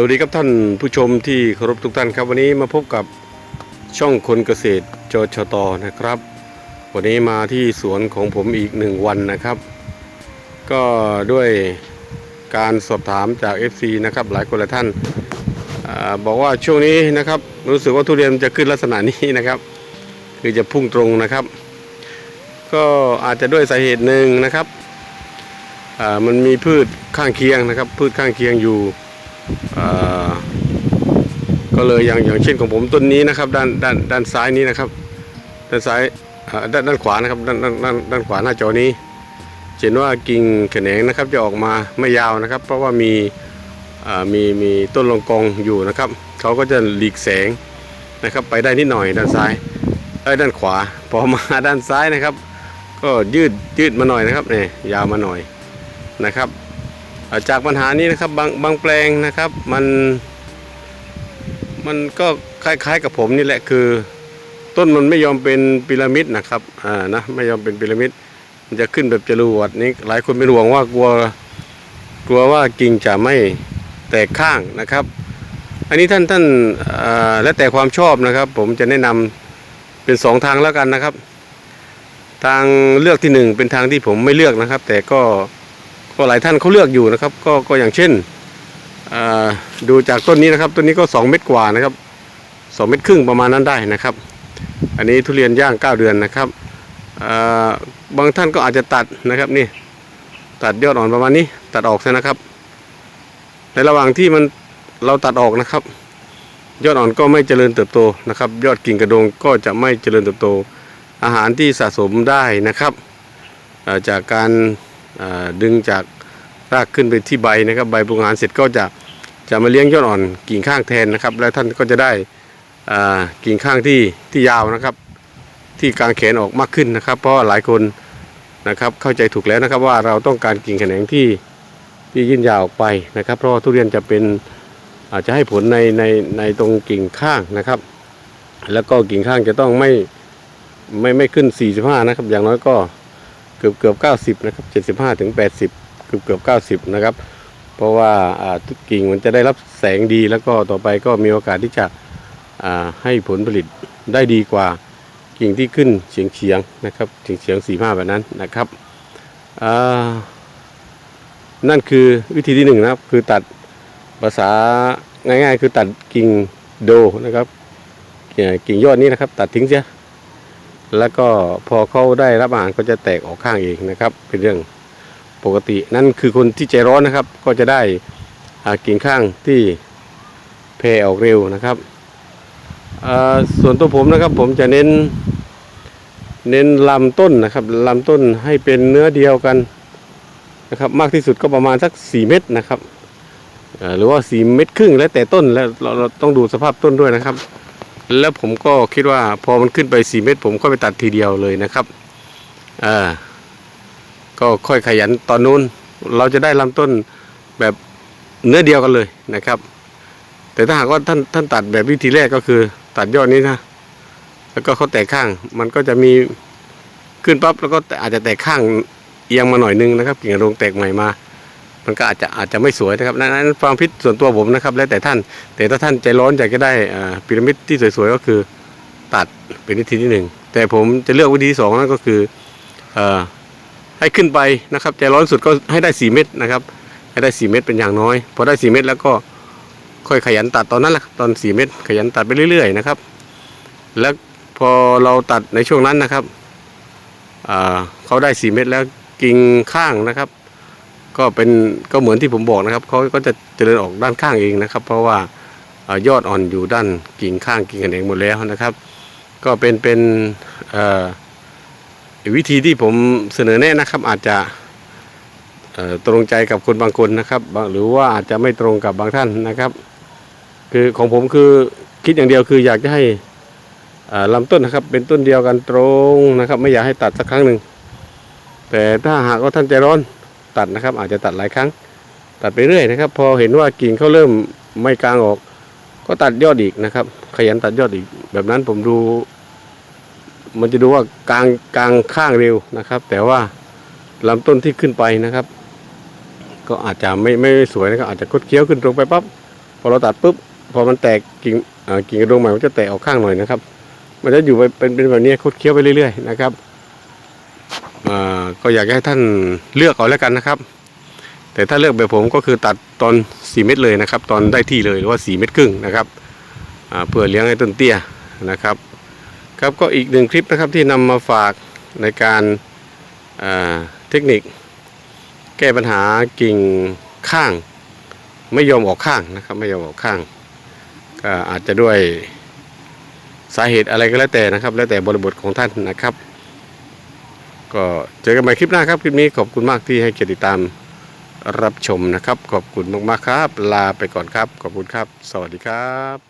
สวัสดีครับท่านผู้ชมที่เคารพทุกท่านครับ วันนี้มาพบกับช่องคนเกษตรจชตนะครับ วันนี้มาที่สวนของผมอีกหนึ่งวันนะครับ ก็ด้วยการสอบถามจาก FC นะครับหลายคนหลายท่านอบอกว่าช่วงนี้นะครับรู้สึกว่าทุเรียนจะขึ้นลักษณะนี้นะครับ คือจะพุ่งตรงนะครับ ก็อาจจะด้วยสาเหตุหนึ่งนะครับมันมีพืชข้างเคียงนะครับ พืชข้างเคียงอยู่ ก็เลยอย่างอย่างเช่นของผมต้นนี้นะครับ ด้านด้านด้านซ้ายนี้นะครับ ด้านซ้ายด้านด้านขวานะครับด้านด้านด้านด้านขวาหน้าจอนี้เห็นว่ากิ่งแขนงนะครับจะออกมาไม่ยาวนะครับ เพราะว่ามีมีมีต้นลงกองอยู่นะครับเขาก็จะหลีกแสงนะครับ ไปได้นิดหน่อยด้านซ้ายเอ้ด้านขวา พอมาด้านซ้ายนะครับ ก็ยืดยืดมาหน่อยนะครับเนี่ยยาวมาหน่อยนะครับ จากปัญหานี้นะครับบางบางแปลงนะครับมันมันก็คล้ายๆกับผมนี่แหละคือ ต้นมันไม่ยอมเป็นพีระมิดนะครับอ่านะไม่ยอมเป็นพีระมิดมันจะขึ้นแบบจรวดนี่หลายคนเป็นห่วงว่ากลัวกลัวว่ากิ่งจะไม่แตกข้างนะครับ อันนี้ท่านท่านอ่าแล้วแต่ความชอบนะครับ ผมจะแนะนำเป็นสองทางแล้วกันนะครับ ทางเลือกที่หนึ่งเป็นทางที่ผมไม่เลือกนะครับ แต่ก็ ก็หลายท่านเขาเลือกอยู่นะครับ ก็ก็อย่างเช่นดูจากต้นนี้นะครับต้นนี้ก็ 2 เม็ดกว่านะครับ 2 เม็ดครึ่งประมาณนั้นได้นะครับ อันนี้ทุเรียนย่าง 9 เดือนนะครับบางท่านก็อาจจะตัดนะครับนี่ตัดยอดอ่อนประมาณนี้ ตัดออกซะนะครับ ในระหว่างที่มันเราตัดออกนะครับ ยอดอ่อนก็ไม่เจริญเติบโตนะครับ ยอดกิ่งกระโดงก็จะไม่เจริญเติบโตอาหารที่สะสมได้นะครับจากการ ดึงจากรากขึ้นไปที่ใบนะครับ ใบปรุงอาหารเสร็จก็จะจะมาเลี้ยงยอดอ่อนกิ่งข้างแทนนะครับ แล้วท่านก็จะได้กิ่งข้างที่ที่ยาวนะครับ ที่กางแขนออกมากขึ้นนะครับ เพราะหลายคนนะครับเข้าใจถูกแล้วนะครับว่าเราต้องการกิ่งแขนงที่ที่ยื่นยาวออกไปนะครับ เพราะทุเรียนจะเป็นอาจจะให้ผลในในในตรงกิ่งข้างนะครับ แล้วก็กิ่งข้างจะต้องไม่ไม่ไม่ขึ้น 45 นะครับ อย่างน้อยก็ เกือบเกือบเก้าสิบนะครับเจ็ดสิบห้าถึงแปดสิบเกือบเกือบเก้าสิบนะครับ เพราะว่าทุกกิ่งมันจะได้รับแสงดีแล้วก็ต่อไปก็มีโอกาสที่จะให้ผลผลิตได้ดีกว่ากิ่งที่ขึ้นเฉียงเฉียงนะครับเฉียงเฉียงสี่ห้าแบบนั้นนะครับนั่นคือวิธีที่หนึ่งนะครับ คือตัดภาษาง่ายๆ คือตัดกิ่งโดนะครับกิ่งยอดนี้นะครับ ตัดทิ้งเสีย แล้วก็พอเขาได้รับอาหารก็จะแตกออกข้างเองนะครับ เป็นเรื่องปกตินั่นคือคนที่ใจร้อนนะครับ ก็จะได้อากิ่งข้างที่แผ่ออกเร็วนะครับส่วนตัวผมนะครับผมจะเน้นเน้นลำต้นนะครับลำต้นให้เป็นเนื้อเดียวกันนะครับมากที่สุดก็ประมาณสัก 4 เม็ดนะครับหรือว่า 4 เม็ดครึ่งแล้วแต่ต้นแล้วเราต้องดูสภาพต้นด้วยนะครับ แล้วผมก็คิดว่าพอมันขึ้นไป 4 เมตร ผมก็ไปตัดทีเดียวเลยนะครับอ่าก็ค่อยขยันตอนนู้น เราจะได้ลำต้นแบบเนื้อเดียวกันเลยนะครับ แต่ถ้าหากว่าท่านท่านตัดแบบวิธีแรกก็คือตัดยอดนี้นะแล้วก็เขาแตกข้างมันก็จะมีขึ้นปั๊บแล้วก็อาจจะแตกข้างเอียงมาหน่อยนึงนะครับกิ่งรงแตกใหม่มา มันก็อาจจะอาจจะไม่สวยนะครับนั้นนั้นความคิดส่วนตัวผมนะครับ แล้วแต่ท่าน แต่ถ้าท่านใจร้อนอยากจะได้อ่าพีระมิดที่สวยๆก็คือตัดเป็นวิธีที่หนึ่งแต่ผมจะเลือกวิธีที่สองนั่นก็คือเอ่อให้ขึ้นไปนะครับใจร้อนสุดก็ให้ได้ 4 เม็ดนะครับ ให้ได้ 4 เม็ดเป็นอย่างน้อย พอได้ 4 เม็ดแล้วก็ค่อยขยันตัดตอนนั้นแหละตอน 4 เม็ดขยันตัดไปเรื่อย ๆ นะครับ แล้วพอเราตัดในช่วงนั้นนะครับอ่าเขาได้ 4 เม็ดแล้วกิ่งข้างนะครับ ก็เป็นก็เหมือนที่ผมบอกนะครับเขาก็จะเจริญออกด้านข้างเองนะครับ เพราะว่ายอดอ่อนอยู่ด้านกิ่งข้างกิ่งแขนงหมดแล้วนะครับ ก็เป็นเป็นวิธีที่ผมเสนอแนะนะครับ อาจจะตรงใจกับคนบางคนนะครับ หรือว่าอาจจะไม่ตรงกับบางท่านนะครับ คือของผมคือคิดอย่างเดียวคืออยากจะให้ลำต้นนะครับ เป็นต้นเดียวกันตรงนะครับ ไม่อยากให้ตัดสักครั้งหนึ่งแต่ถ้าหากว่าท่านใจร้อน ตัดนะครับ อาจจะตัดหลายครั้ง ตัดไปเรื่อยนะครับ พอเห็นว่ากิ่งเขาเริ่มไม่กลางออก ก็ตัดยอดอีกนะครับ ขยันตัดยอดอีก แบบนั้นผมดู มันจะดูว่ากลางกลางข้างเร็วนะครับ แต่ว่าลำต้นที่ขึ้นไปนะครับ ก็อาจจะไม่ไม่สวยนะครับอาจจะคดเคี้ยวขึ้นตรงไปปั๊บพอเราตัดปุ๊บพอมันแตกกิ่งอ่ากิ่งกระดงใหม่มันจะแตกออกข้างหน่อยนะครับ มันจะอยู่ไปเป็นเป็นแบบนี้คดเคี้ยวไปเรื่อยๆนะครับ ก็อยากให้ท่านเลือกเอาแล้วกันนะครับ แต่ถ้าเลือกแบบผมก็คือตัดตอน 4 เม็ดเลยนะครับ ตอนได้ที่เลยหรือว่า 4 เม็ดครึ่งนะครับเพื่อเลี้ยงให้ต้นเตี้ยนะครับ ครับก็อีกหนึ่งคลิปนะครับที่นำมาฝากในการาเทคนิค แก้ปัญหากิ่งข้าง ไม่ยอมออกข้างนะครับ ไม่ยอมออกข้างก็อาจจะด้วยสาเหตุอะไรก็แล้วแต่นะครับ แล้วแต่บริบทของท่านนะครับ ก็เจอกันใหม่คลิปหน้าครับ คลิปนี้ขอบคุณมากที่ให้เกียรติติดตามรับชมนะครับ ขอบคุณมากๆครับ ลาไปก่อนครับ ขอบคุณครับ สวัสดีครับ